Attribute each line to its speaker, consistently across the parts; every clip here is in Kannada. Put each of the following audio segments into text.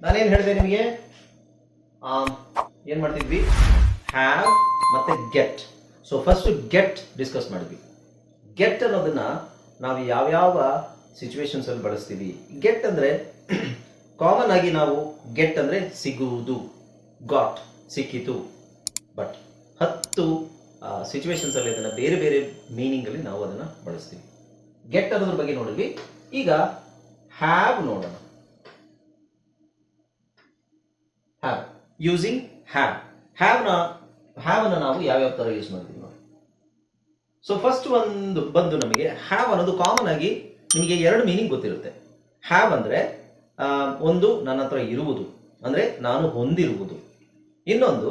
Speaker 1: ನಾನೇನು ಹೇಳಿದೆ ನಿಮಗೆ? ಏನು ಮಾಡ್ತಿದ್ವಿ? ಹ್ಯಾವ್ ಮತ್ತು get. So first get discuss ಮಾಡಿದ್ವಿ. ಗೆಟ್ ಅನ್ನೋದನ್ನು ನಾವು ಯಾವ್ಯಾವ ಸಿಚುವೇಶನ್ಸಲ್ಲಿ ಬಳಸ್ತೀವಿ? ಗೆಟ್ ಅಂದರೆ ಕಾಮನ್ ಆಗಿ ನಾವು ಗೆಟ್ ಅಂದರೆ ಸಿಗುವುದು. ಗಾಟ್ ಸಿಕ್ಕಿತು. ಬಟ್ ಹತ್ತು ಸಿಚುವೇಶನ್ಸಲ್ಲಿ ಅದನ್ನ ಬೇರೆ ಬೇರೆ ಮೀನಿಂಗಲ್ಲಿ ನಾವು ಅದನ್ನು ಬಳಸ್ತೀವಿ. ಗೆಟ್ ಅನ್ನೋದ್ರ ಬಗ್ಗೆ ನೋಡಿದ್ವಿ. ಈಗ ಹ್ಯಾವ್ ನೋಡೋಣ ಹ್ಯಾವ್ ಯೂಸಿಂಗ್ ಹ್ಯಾವ್ ಹ್ಯಾವ್ನ ಹ್ಯಾವ್ನ ನಾವು ಯಾವ್ಯಾವ ಥರ ಯೂಸ್ ಮಾಡ್ತೀವಿ ನೋಡಿ. ಸೊ ಫಸ್ಟ್ ಒಂದು ಬಂದು ನಮಗೆ ಹ್ಯಾವ್ ಅನ್ನೋದು ಕಾಮನ್ ಆಗಿ ನಿಮಗೆ ಎರಡು ಮೀನಿಂಗ್ ಗೊತ್ತಿರುತ್ತೆ. ಹ್ಯಾವ್ ಅಂದರೆ ಒಂದು ನನ್ನ ಹತ್ರ ಇರುವುದು. ಅಂದರೆ ನಾನು ಹೊಂದಿರುವುದು. ಇನ್ನೊಂದು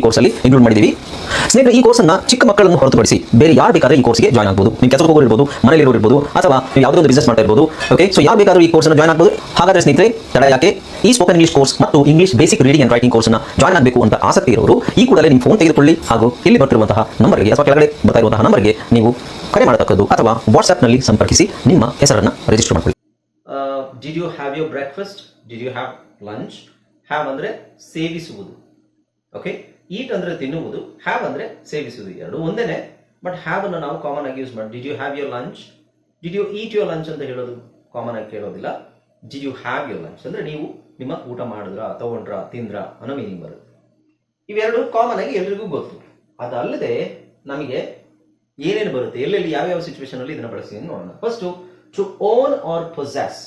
Speaker 2: ಕೋರ್ಸಲ್ಲಿ ಇನ್ಕ್ಲೂಡ್ ಮಾಡಿದೀವಿ ಸ್ನೇಹಿತರೆ, ಈ ಕೋರ್ಸನ್ನ ಚಿಕ್ಕ ಮಕ್ಕಳನ್ನು ಹೊರತುಪಡಿಸಿ ಬೇರೆ ಯಾರು ಬೇಕಾದ್ರೆ ಈ ಕೋರ್ಸ್ಗೆ ಜಾಯ್ನ್ ಆಗಬಹುದು ನೀವು ಕೆಲಸಕ್ಕೆ ಹೋಗೋರು ಮನೆಯಲ್ಲಿ ಇರ್ಬೋದು, ಅಥವಾ ನೀವು ಯಾವುದೋ ಒಂದು ಬಿಸ್ನೆಸ್ ಮಾಡ್ತಾ ಇರ್ಬೋದು. ಓಕೆ ಸೊ ಯಾರು ಬೇಕಾದ್ರೂ ಈ ಕೋರ್ಸ್ನ ಜಾಯ್ನ್ ಆಗ್ಬೋದು. ಹಾಗಾದ್ರೆ ಸ್ನೇಹಿತರೆ, ತಡ ಯಾಕೆ? ಈ ಸ್ಪೋಕನ್ ಇಂಗ್ಲಿಷ್ ಕೋರ್ಸ್ ಮತ್ತು English basic reading and writing ಕೋರ್ಸ್ನ ಜಾಯ್ನ್ ಆಗಬೇಕು ಅಂತ ಆಸಕ್ತಿ ಇರೋರು, ಈ ಕೂಡಲೇ ನಿಮ್ಮ ಫೋನ್ ತೆಗೆದುಕೊಳ್ಳಿ ಹಾಗೂ ಇಲ್ಲಿ ಬರ್ತಿರುವಂತಹ ನಂಬರ್ಗೆ ಅಥವಾ ಕೆಳಗಡೆ ಬರ್ತಾ ನಂಬರ್ಗೆ ನೀವು ಕರೆ ಮಾಡತಕ್ಕದ್ದು ಅಥವಾ ವಾಟ್ಸ್ಆಪ್ನಲ್ಲಿ ಸಂಪರ್ಕಿಸಿ ನಿಮ್ಮ ಹೆಸರನ್ನ ರಿಜಿಸ್ಟರ್ ಮಾಡಿಕೊಳ್ಳಿ.
Speaker 1: Did you have your breakfast did you have lunch have ಅಂದ್ರೆ ಸೇವಿಸುವುದು. ಓಕೆ ಈಟ್ ಅಂದ್ರೆ ತಿನ್ನುವುದು ಹ್ಯಾವ್ ಅಂದ್ರೆ ಸೇವಿಸುವುದು ಎರಡು. ಒಂದೇನೆ ಬಟ್ ಹ್ಯಾವ್ ಅನ್ನು ನಾವು ಕಾಮನ್ ಆಗಿ ಯೂಸ್ ಮಾಡಿ did you have your lunch did you eat your lunch ಅಂತ ಹೇಳೋದು ಕಾಮನ್ ಆಗಿ ಕೇಳೋದಿಲ್ಲ. Did you have your lunch ಅಂದ್ರೆ ನೀವು ನಿಮ್ಮ ಊಟ ಮಾಡಿದ್ರ, ತಗೊಂಡ್ರ, ತಿಂದ್ರ ಅನ್ನೋ ಮೀನಿಂಗ್ ಬರುತ್ತೆ. ಇವೆರಡು ಕಾಮನ್ ಆಗಿ ಎಲ್ರಿಗೂ ಗೊತ್ತು. ಅದಲ್ಲದೆ ನಮಗೆ ಏನೇನು ಬರುತ್ತೆ, ಎಲ್ಲೆಲ್ಲಿ ಯಾವ್ಯಾವ ಸಿಚುವೇಶನ್ ಅಲ್ಲಿ ಇದನ್ನ ಬಳಸ್ತೀನಿ ನೋಡೋಣ. First to own or possess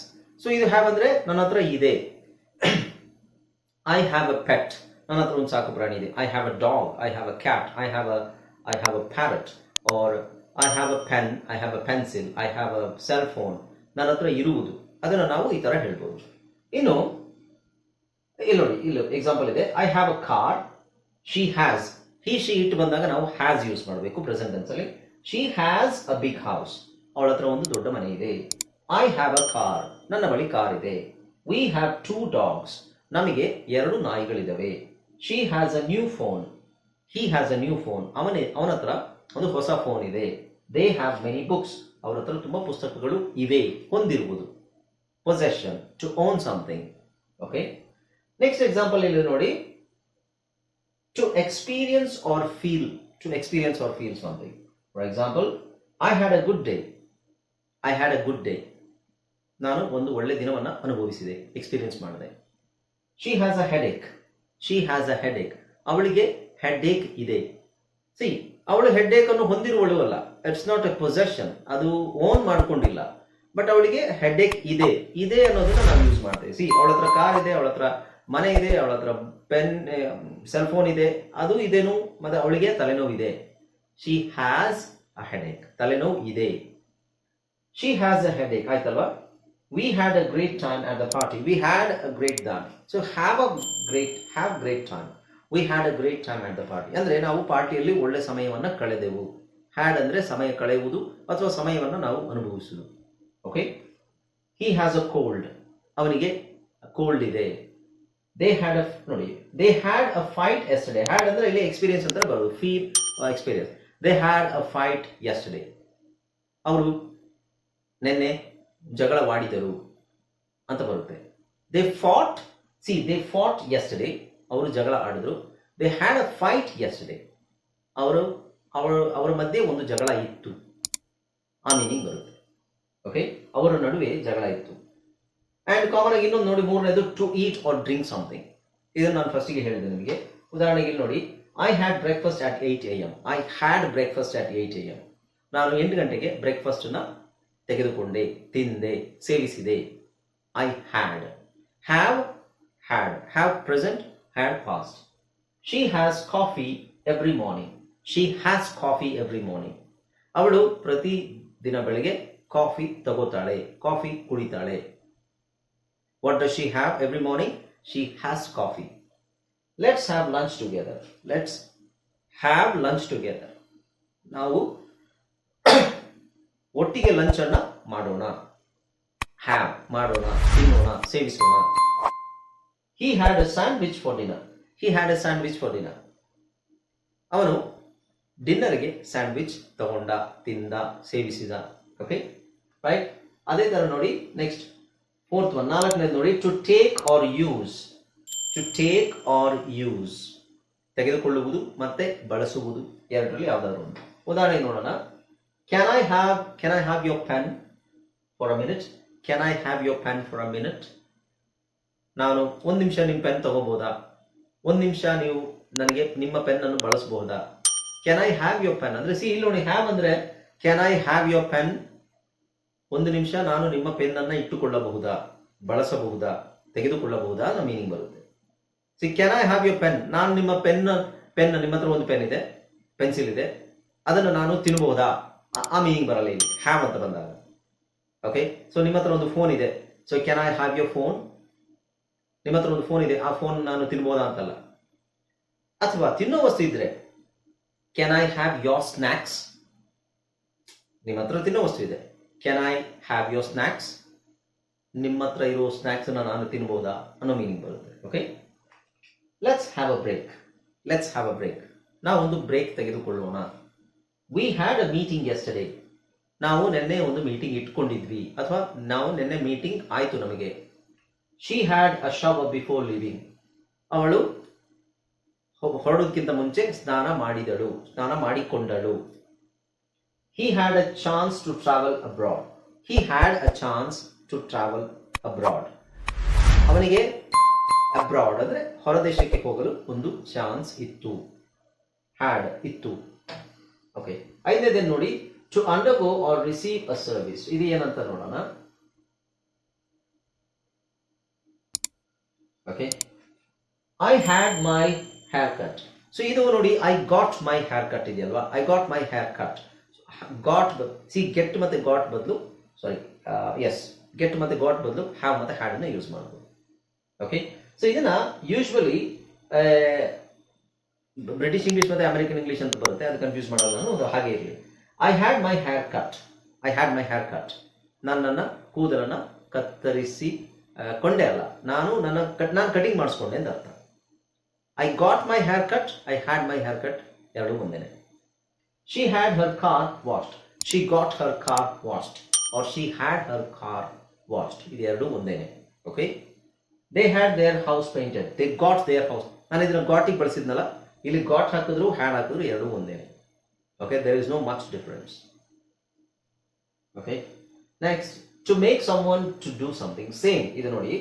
Speaker 1: so ಇದು ಹ್ಯಾವ್ ಅಂದ್ರೆ ನನ್ನ ಹತ್ರ ಇದೆ. ಐ ಹ್ಯಾವ್ ಅ ಪೆಟ್ ನನ್ನ ಹತ್ರ ಒಂದು ಸಾಕು ಪ್ರಾಣಿ ಇದೆ. I have a dog I have a cat I have a I have a parrot or I have a pen I have a pencil I have a cell phone ನನ್ನ ಹತ್ರ ಇರುವುದು. ಅದನ್ನು ನಾವು ಈ ತರ ಹೇಳ್ಬೋದು. ಇನ್ನು, ಇಲ್ಲಿ ನೋಡಿ, ಇಲ್ಲಿ ಎಕ್ಸಾಂಪಲ್ ಇದೆ. I have a car she has he she ಇಟ್ಟು ಬಂದಾಗ ನಾವು ಹ್ಯಾಸ್ ಯೂಸ್ ಮಾಡಬೇಕು ಪ್ರೆಸೆಂಟ್ ಟೆನ್ಸ್ ಅಲ್ಲಿ. She has a big house ಅವಳ ಹತ್ರ ಒಂದು ದೊಡ್ಡ ಮನೆ ಇದೆ. ಐ ಹ್ಯಾವ್ ಅ ಕಾರ್ ನನ್ನ ಬಳಿ ಕಾರ್ ಇದೆ. ವಿ ಹ್ಯಾವ್ ಟೂ ಡಾಗ್ಸ್ ನಮಗೆ ಎರಡು ನಾಯಿಗಳಿದಾವೆ she has a new phone he has a new phone ಅವನೇ, ಅವನ ಹತ್ರ ಒಂದು ಹೊಸ ಫೋನ್ ಇದೆ. ದೇ ಹ್ಯಾವ್ ಮೆನಿ ಬುಕ್ಸ್ ಅವರ ಹತ್ರ ತುಂಬ ಪುಸ್ತಕಗಳು ಇವೆ. ಹೊಂದಿರುವುದು. Possession to own something okay next example ಇಲ್ಲಿ ನೋಡಿ. To experience or feel to experience or feel something for example I had a good day I had a good day ನಾನು ಒಂದು ಒಳ್ಳೆ ದಿನವನ್ನು ಅನುಭವಿಸಿದೆ. ಎಕ್ಸ್ಪೀರಿಯನ್ಸ್ ಮಾಡಿದೆ. She has a headache she has a headache ಅವಳಿಗೆ ಹೆಡೇಕ್ ಇದೆ. ಸಿ ಅವಳು ಹೆಡೇಕ್ ಅನ್ನು ಹೊಂದಿರುವಳು ಅಲ್ಲ. ಇಟ್ಸ್ ನಾಟ್ ಎ ಪೊಸೆಷನ್ ಅದು ಓನ್ ಮಾಡ್ಕೊಂಡಿಲ್ಲ. ಬಟ್ ಅವಳಿಗೆ ಹೆಡೇಕ್ ಇದೆ. ಇದೆ ಅನ್ನೋದನ್ನ ನಾವು ಯೂಸ್ ಮಾಡ್ತೇವೆ. ಸಿ ಅವಳ ಹತ್ರ ಕಾರ್ ಇದೆ, ಅವಳ ಹತ್ರ ಮನೆ ಇದೆ, ಅವಳ ಹತ್ರ ಪೆನ್ ಸೆಲ್ ಫೋನ್ ಇದೆ. ಅದು ಇದೇನು ಮತ್ತೆ ಅವಳಿಗೆ ತಲೆನೋವು ಇದೆ. ಶಿ ಹ್ಯಾಸ್ ಅ ಹೆಡೇಕ್ ತಲೆನೋವು ಇದೆ. ಶಿ ಹ್ಯಾಸ್ ಅ ಹೆಡೇಕ್ ಆಯ್ತಲ್ವಾ? We had a great time at the party we had a great time. So have a great have great time we had a great time at the party ಅಂದರೆ ನಾವು ಪಾರ್ಟಿಯಲ್ಲಿ ಒಳ್ಳೆ ಸಮಯವನ್ನು ಕಳೆದೆವು. ಹ್ಯಾಡ್ ಅಂದರೆ ಸಮಯ ಕಳೆಯುವುದು ಅಥವಾ ಸಮಯವನ್ನು ನಾವು ಅನುಭವಿಸುವುದು. Okay he has a cold ಅವನಿಗೆ ಕೋಲ್ಡ್ ಇದೆ. ದೇ ಹ್ಯಾಡ್ ಅ ನೋಡಿ they had a fight yesterday had ಅಂದರೆ ಇಲ್ಲಿ ಎಕ್ಸ್ಪೀರಿಯನ್ಸ್ ಅಂತ ಬರೋದು feel experience they had a fight yesterday ಅವರು ನಿನ್ನೆ ಜಗಳವಾಡಿದರು ಅಂತ ಬರುತ್ತೆ. They fought see they fought yesterday ಅವರು ಜಗಳ ಆಡಿದ್ರು. They had a fight yesterday ಅವರು, ಅವರ ಅವರ ಮಧ್ಯೆ ಒಂದು ಜಗಳ ಇತ್ತು. ಆ ಮೀನಿಂಗ್ ಬರುತ್ತೆ. ಓಕೆ ಅವರ ನಡುವೆ ಜಗಳ ಇತ್ತು. ಆ್ಯಂಡ್ ಕಾಮನ್ ಆಗಿ ಇನ್ನೊಂದು ನೋಡಿ, ಮೂರನೇದು to eat or drink something ಇದನ್ನು ನಾನು ಫಸ್ಟಿಗೆ ಹೇಳಿದೆ ನಿಮಗೆ. ಉದಾಹರಣೆಗೆ ಇಲ್ಲಿ ನೋಡಿ I had breakfast at eight A M I had breakfast at eight A M ನಾನು ಎಂಟು ಗಂಟೆಗೆ ಬ್ರೇಕ್ಫಾಸ್ಟನ್ನು ತೆಗೆದುಕೊಂಡೆ, ತಿಂದೆ, ಸೇವಿಸಿದೆ. I had have had have present had past she has coffee every morning she has coffee every morning ಅವಳು ಪ್ರತಿ ದಿನ ಬೆಳಗ್ಗೆ ಕಾಫಿ ತಗೋತಾಳೆ coffee ಕುಡಿತಾಳೆ. What does she have every morning she has coffee let's have lunch together let's have lunch together ನಾವು ಒಟ್ಟಿಗೆ ಲಂಚ್ ಅನ್ನ ಮಾಡೋಣ. ಹ್ಯಾವ್ ಮಾಡೋಣ, ತಿನ್ನೋಣ, ಸೇವಿಸೋಣ. He had a sandwich for dinner he had a sandwich for dinner ಅವನು ಡಿನ್ನರ್ಗೆ ಸ್ಯಾಂಡ್ವಿಚ್ ತಗೊಂಡ, ತಿಂದ, ಸೇವಿಸಿದ. ಓಕೆ ರೈಟ್ ಅದೇ ತರ ನೋಡಿ ನೆಕ್ಸ್ಟ್ ಫೋರ್ತ್ ಒನ್ ನಾಲ್ಕನೇದು ನೋಡಿ. To take or use to take or use ತೆಗೆದುಕೊಳ್ಳುವುದು ಮತ್ತೆ ಬಳಸುವುದು. ಎರಡರಲ್ಲಿ ಯಾವ್ದಾದ್ರು ಒಂದು. ಉದಾಹರಣೆ ನೋಡೋಣ. Can I have, can I have your pen for a minute? Can I have your pen for a minute? ನಾನು ಒಂದು ನಿಮಿಷ ನಿಮ್ಮ ಪೆನ್ ತಗೋಬೋದಾ ಒಂದು ನಿಮಿಷ ನೀವು ನನಗೆ ನಿಮ್ಮ ಪೆನ್ ಅನ್ನು ಬಳಸಬಹುದಾ? Can I have your pen ಅಂದ್ರೆ ಸಿ ಇಲ್ಲಿ ನೋಡಿ ಹ್ಯಾವ್ ಅಂದ್ರೆ can I have your pen ಒಂದು ನಿಮಿಷ ನಾನು ನಿಮ್ಮ ಪೆನ್ ಅನ್ನ ಇಟ್ಟುಕೊಳ್ಳಬಹುದಾ? ಬಳಸಬಹುದಾ? ತೆಗೆದುಕೊಳ್ಳಬಹುದಾ? ಅನ್ನೋ ಮೀನಿಂಗ್ ಬರುತ್ತೆ. See can I have your pen ನಾನು ನಿಮ್ಮ ಪೆನ್ ಪೆನ್ ನಿಮ್ಮ ಹತ್ರ ಒಂದು ಪೆನ್ ಇದೆ ಪೆನ್ಸಿಲ್ ಇದೆ. ಅದನ್ನು ನಾನು ತಿನ್ನಬಹುದಾ ಆ- ಮೀನಿಂಗ್ ಬರಲ್ಲ ಇಲ್ಲಿ. ಹ್ಯಾವ್ ಅಂತ ಬಂದಾಗ. ಓಕೆ ಸೊ ನಿಮ್ಮ ಹತ್ರ ಒಂದು ಫೋನ್ ಇದೆ. So can I have your phone ನಿಮ್ಮ ಹತ್ರ ಒಂದು ಫೋನ್ ಇದೆ. ಆ ಫೋನ್ ನಾನು ತಿನ್ಬೋದಾ ಅಂತಲ್ಲ. ಅಥವಾ ತಿನ್ನೋ ವಸ್ತು ಇದ್ರೆ can I have your snacks ನಿಮ್ಮ ಹತ್ರ ತಿನ್ನೋ ವಸ್ತು ಇದೆ. Can I have your snacks ನಿಮ್ಮ ಹತ್ರ ಇರೋ ಸ್ನ್ಯಾಕ್ಸ್ ನಾನು ತಿನ್ಬೋದಾ ಅನ್ನೋ ಮೀನಿಂಗ್ ಬರುತ್ತೆ. Okay let's have a break let's have a break ನಾವು ಒಂದು ಬ್ರೇಕ್ ತೆಗೆದುಕೊಳ್ಳೋಣ. We had a meeting yesterday ನಾವು ನಿನ್ನೆ ಒಂದು ಮೀಟಿಂಗ್ ಇಟ್ಕೊಂಡಿದ್ವಿ. ಅಥವಾ ನಾವು ನಿನ್ನೆ ಮೀಟಿಂಗ್ ಆಯಿತು ನಮಗೆ. She had a shower before leaving ಅವಳು ಹೊರಡೋದಕ್ಕಿಂತ ಮುಂಚೆ ಸ್ನಾನ ಮಾಡಿದಳು, ಸ್ನಾನ ಮಾಡಿಕೊಂಡಳು. He had a chance to travel abroad he had a chance to travel abroad ಅವನಿಗೆ ಅಬ್ರಾಡ್ ಅಂದ್ರೆ ಹೊರದೇಶಕ್ಕೆ ಹೋಗಲು ಒಂದು ಚಾನ್ಸ್ ಇತ್ತು. ಹ್ಯಾಡ್ ಇತ್ತು. ಓಕೆ ಐದನೇದೇನು ನೋಡಿ to undergo or receive a service ಇದು ಏನಂತ ನೋಡೋಣ. Okay I had my hair cut so ಇದು ನೋಡಿ I got my hair cut ಇದೆಯಲ್ವಾ? I got my hair cut got see get ಮತ್ತೆ ಗಾಟ್ ಬದಲು ಸಾರಿ ಎಸ್ ಗೆಟ್ ಮತ್ತೆ ಗಾಟ್ ಬದಲು ಹ್ಯಾವ್ ಮತ್ತೆ ಹ್ಯಾಡ್ ಅನ್ನ ಯೂಸ್ ಮಾಡಬಹುದು ಓಕೆ ಸೊ ಇದನ್ನ ಯೂಶ್ವಲಿ ಬ್ರಿಟಿಷ್ ಇಂಗ್ಲಿಷ್ ಮತ್ತೆ ಅಮೆರಿಕನ್ ಇಂಗ್ಲಿಷ್ ಅಂತ ಬರುತ್ತೆ, ಅದು ಕನ್ಫ್ಯೂಸ್ ಮಾಡಲ್ಲ ನಾನು ಅದು ಹಾಗೆ ಇರಲಿ. I had my hair cut I had my hair cut ನಾನು ನನ್ನ ಕೂದಲನ್ನ ಕತ್ತರಿಸಿ ಕೊಂಡೆ ಅಲ್ಲ, ನಾನು ನನ್ನ ಕಟ್ ನಾನು ಕಟಿಂಗ್ ಮಾಡಿಸ್ಕೊಂಡೆ ಅಂತ ಅರ್ಥ. I got my hair cut I had my hair cut ಎರಡು ಒಂದೇನೆ. She had her car washed she got her car washed or she had her car washed ಇದು ಎರಡು ಒಂದೇನೆ. Okay they had their house painted they got their house ನಾನು ಇದನ್ನ ಗಾಟಿಗೆ ಬಳಸಿದ್ನಲ್ಲ? ಇಲ್ಲಿ ಗಾಟ್ ಹಾಕಿದ್ರು ಹ್ಯಾಡ್ ಹಾಕಿದ್ರು ಎರಡು ಒಂದೇನೆ okay there is no much difference okay next to make someone to do something same ಇದು ನೋಡಿ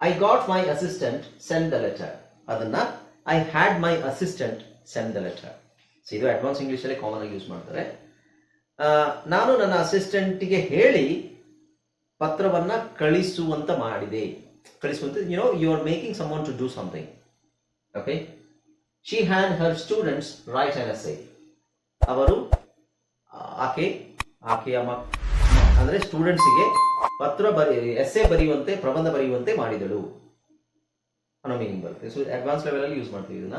Speaker 1: I got my assistant send the letter ಅದನ್ನ I had my assistant send the letter so ಇದು ಅಡ್ವಾನ್ಸ್ ಇಂಗ್ಲೀಷಲ್ಲಿ ಕಾಮನ್ ಆಗಿ ಯೂಸ್ ಮಾಡ್ತಾರೆ. ನಾನು ನನ್ನ ಅಸಿಸ್ಟೆಂಟ್ಗೆ ಹೇಳಿ ಪತ್ರವನ್ನ ಕಳಿಸುವಂತ ಮಾಡಿದೆ. ಕಳಿಸುವಂತ you know you are making someone to do something okay she hand her students write on SI ಅವರು ಆಕೆ, ಆಕೆಯ ಅಂದ್ರೆ ಸ್ಟೂಡೆಂಟ್ಸಿಗೆ ಪತ್ರ ಬರಿ ಎಸ್ಸೆ ಬರೆಯುವಂತೆ, ಪ್ರಬಂಧ ಬರೆಯುವಂತೆ ಮಾಡಿದಳು. ಅನ್ನೋ ಮೀನಿಂಗ್ ಬರುತ್ತೆ. ಸೊ ಅಡ್ವಾನ್ಸ್ ಲೆವೆಲಲ್ಲಿ ಯೂಸ್ ಮಾಡ್ತೀವಿ ಇದನ್ನ.